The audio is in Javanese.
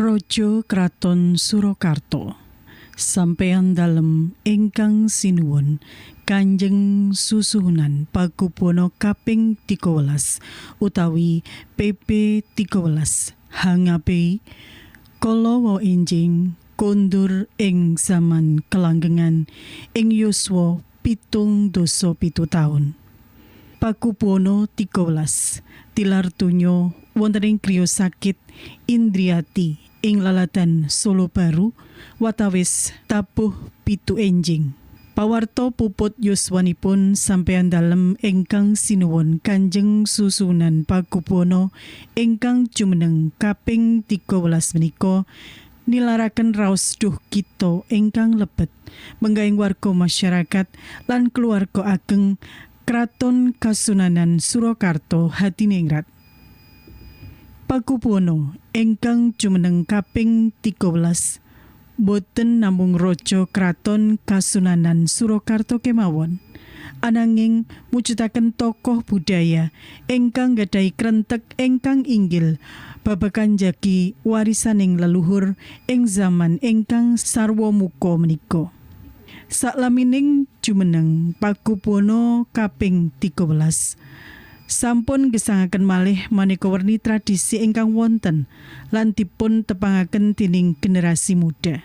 Rojo Kraton Surakarta Sampeyan dalem ingkang sinuwun Kanjeng susuhunan pakupono kaping 13 utawi PP 13 hangapi kala wa enjing kondur ing zaman kelanggengan ing yuswa pitung dosa pitu taun. Pakupono 13 tilar tunyo wonten ing kriya sakit Indriati ing lalatan Solo Baru watawis tabuh pitu enjing. Pawarto puput yuswanipun sampeyan dalem ingkang sinuwun Kanjeng susunan pakupono ingkang jumeneng kaping 13 menika nilaraken raos duh kita ingkang lebet menggaing warga masyarakat lan keluarga ageng Kraton Kasunanan Surakarta Hadiningrat. Pakupono ingkang jumeneng kaping 13 boten namung raja kraton Kasunanan Surakarta kemawon. Ananging mujudaken tokoh budaya ingkang gadhahi krentek ingkang inggil babagan jagi warisaning leluhur ing zaman ingkang sarwa muka menika. Saklamining jumeneng pakupono kaping 13 sampun gesangaken malih maneka werni tradisi ingkang wonten lan dipun tepangaken dening generasi muda.